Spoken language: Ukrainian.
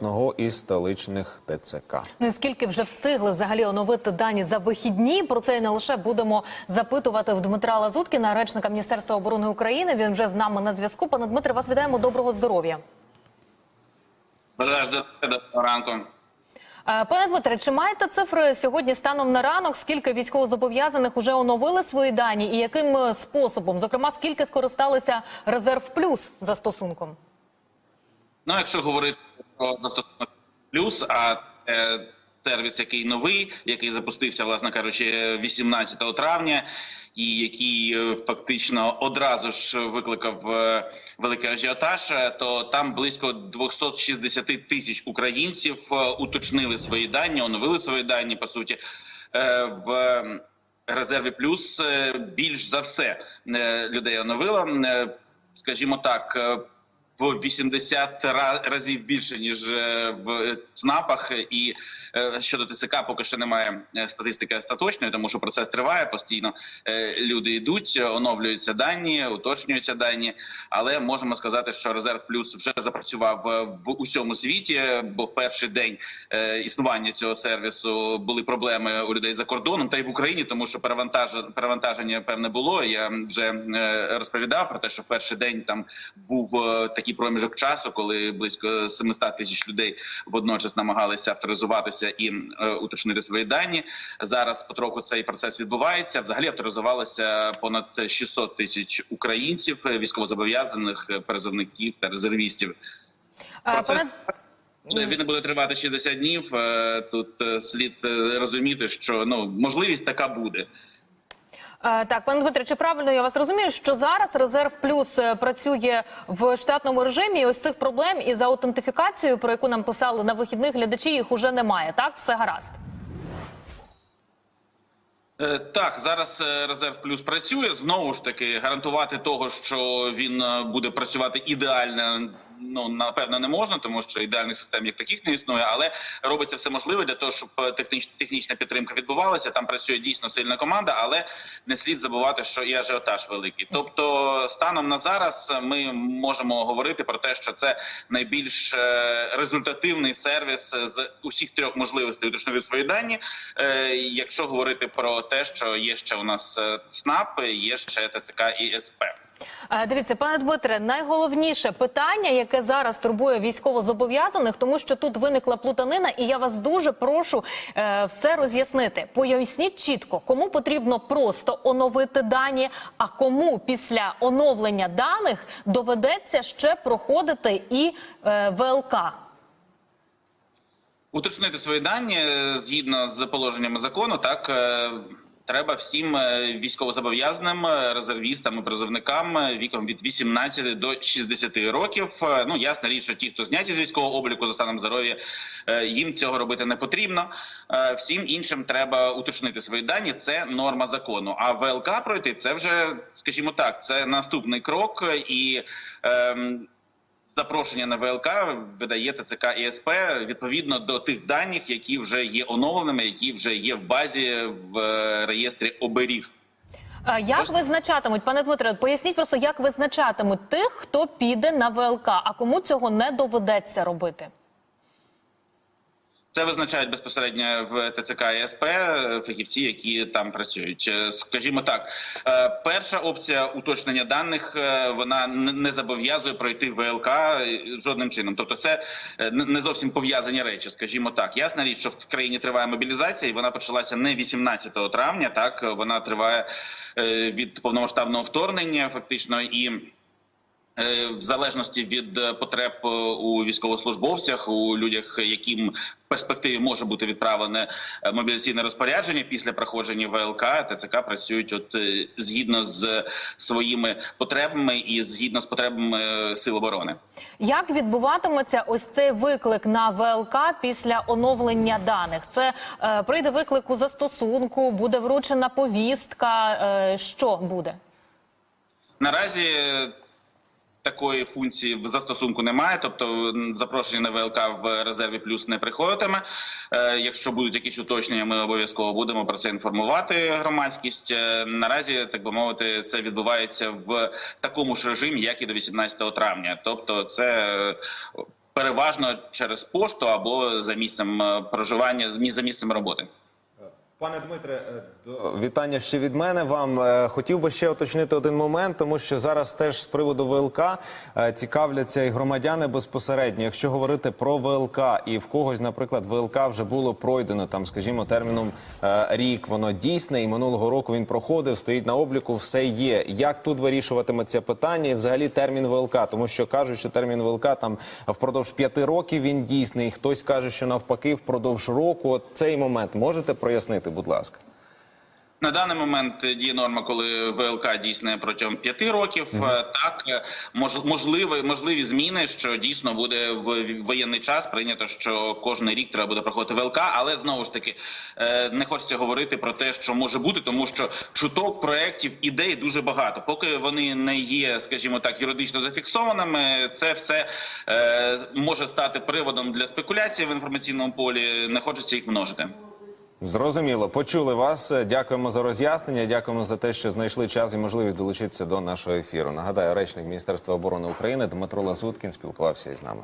одного із столичних ТЦК. Ну і скільки вже встигли взагалі оновити дані за вихідні? Про це і не лише будемо запитувати в Дмитра Лазуткіна, речника Міністерства оборони України. Він вже з нами на зв'язку. Пане Дмитре, вас вітаємо. Доброго здоров'я. Доброго ранку. Е, Пане Дмитре, чи маєте цифри сьогодні станом на ранок? Скільки військовозобов'язаних вже оновили свої дані, і яким е, способом? Зокрема, скільки скористалися резерв плюс застосунком? Ну, якщо говорити застосунок плюс, а е, сервіс, який новий, який запустився, власне кажучи, 18 травня, і який е, фактично одразу ж викликав е, великий ажіотаж, е, то там близько 260 тисяч українців уточнили свої дані, оновили свої дані по суті в. Резерві плюс більш за все людей оновило. Скажімо так, в 80 ра- разів більше ніж е, в ЦНАПах. І е, щодо ТСК поки що немає е, статистики остаточної, тому що процес триває постійно. Е, Люди йдуть, оновлюються дані, уточнюються дані. Але можемо сказати, що резерв плюс вже запрацював е, в усьому світі, бо в перший день е, існування цього сервісу були проблеми у людей за кордоном та й в Україні, тому що перевантаж- перевантаження певне було. Я вже е, розповідав про те, що в перший день там був е, такий проміжок часу, коли близько 700 тисяч людей водночас намагалися авторизуватися і е, уточнити свої дані. Зараз потроху цей процес відбувається. Взагалі авторизувалося понад 600 тисяч українців, е, військовозобов'язаних, е, призовників та резервістів. Е, Процес він буде тривати 60 днів. Е, Тут е, слід е, розуміти, що ну можливість така буде. Е, Так, пане Дмитре, чи правильно я вас розумію, що зараз резерв плюс е, працює в штатному режимі? І ось цих проблем із аутентифікацією, про яку нам писали на вихідних глядачі, їх уже немає. Так, все гаразд. Е, Так, зараз резерв плюс працює. Знову ж таки, гарантувати того, що він буде працювати ідеально. Ну напевно не можна, тому що ідеальних систем як таких не існує, але робиться все можливе для того, щоб е, техніч, технічна підтримка відбувалася. Там працює дійсно сильна команда, але не слід забувати, що і ажіотаж великий. Тобто, станом на зараз ми можемо говорити про те, що це найбільш е, результативний сервіс з усіх трьох можливостей уточнити свої дані. Е, Якщо говорити про те, що є ще у нас е, ЦНАП, є ще ТЦК і СП. Е, Дивіться, пане Дмитре, найголовніше питання, яке зараз турбує військовозобов'язаних, тому що тут виникла плутанина, і я вас дуже прошу е, все роз'яснити. Поясніть чітко, кому потрібно просто оновити дані, а кому після оновлення даних доведеться ще проходити і е, ВЛК. Уточнити свої дані е, згідно з положеннями закону, так е, треба всім е, військовозобов'язаним, е, резервістам і призовникам е, віком від 18 до 60 років. Ну ясна річ, що ті, хто зняті з військового обліку за станом здоров'я, їм цього робити не потрібно. Всім іншим треба уточнити свої дані. Це норма закону. А ВЛК пройти це вже, скажімо так, це наступний крок і. ем, Запрошення на ВЛК видає ТЦК і СП відповідно до тих даних, які вже є оновленими, які вже є в базі в е, реєстрі оберіг. Як визначатимуть, пане Дмитре, поясніть просто, як визначатимуть тих, хто піде на ВЛК, а кому цього не доведеться робити? Це визначають безпосередньо в ТЦК і СП фахівці, які там працюють. Е, Скажімо так, е, перша опція уточнення даних е, вона не зобов'язує пройти ВЛК жодним чином. Тобто, це не зовсім пов'язані речі. Скажімо так, ясна річ, що в країні триває мобілізація, і вона почалася не 18 травня. Так вона триває від повномасштабного вторгнення, фактично і. Е, В залежності від е, потреб е, у військовослужбовцях, у людях, яким в перспективі може бути відправлене мобілізаційне розпорядження після проходження ВЛК, ТЦК працюють от згідно з своїми потребами і згідно з потребами сил оборони. Як відбуватиметься ось цей виклик на ВЛК після оновлення даних? Це е, прийде виклик у застосунку, буде вручена повістка. Е, що буде? Наразі такої функції в застосунку немає, тобто запрошення на ВЛК в резерві плюс не приходитиме. Е, Якщо будуть якісь уточнення, ми обов'язково будемо про це інформувати громадськість. Е, Наразі, так би мовити, це відбувається в такому ж режимі, як і до 18 травня. Тобто, це е, переважно через пошту або за місцем проживання, за місцем роботи. Пане Дмитре, е, вітання ще від мене вам. Е, Хотів би ще уточнити один момент, тому що зараз теж з приводу ВЛК е, цікавляться і громадяни безпосередньо. Якщо говорити про ВЛК, і в когось, наприклад, ВЛК вже було пройдено там, скажімо, терміном рік, воно дійсне, і минулого року він проходив, стоїть на обліку, все є. Як тут вирішуватиметься питання і взагалі термін ВЛК? Тому що кажуть, що термін ВЛК там впродовж п'яти років він дійсний. Хтось каже, що навпаки, впродовж року. Цей момент можете прояснити, будь ласка. На даний момент діє норма, коли ВЛК дійсне протягом п'яти років. Е, Так е, мож, можливі, можливі зміни, що дійсно буде в воєнний час. Прийнято, що кожен рік треба буде проходити ВЛК, але знову ж таки е, не хочеться говорити про те, що може бути, тому що чуток проєктів, ідей дуже багато. Поки вони не є, скажімо так, юридично зафіксованими, це все може стати приводом для спекуляції в інформаційному полі. Не хочеться їх множити. Зрозуміло, почули вас. Дякуємо за роз'яснення. Дякуємо за те, що знайшли час і можливість долучитися до нашого ефіру. Нагадаю, речник Міністерства оборони України Дмитро Лазуткін спілкувався із нами.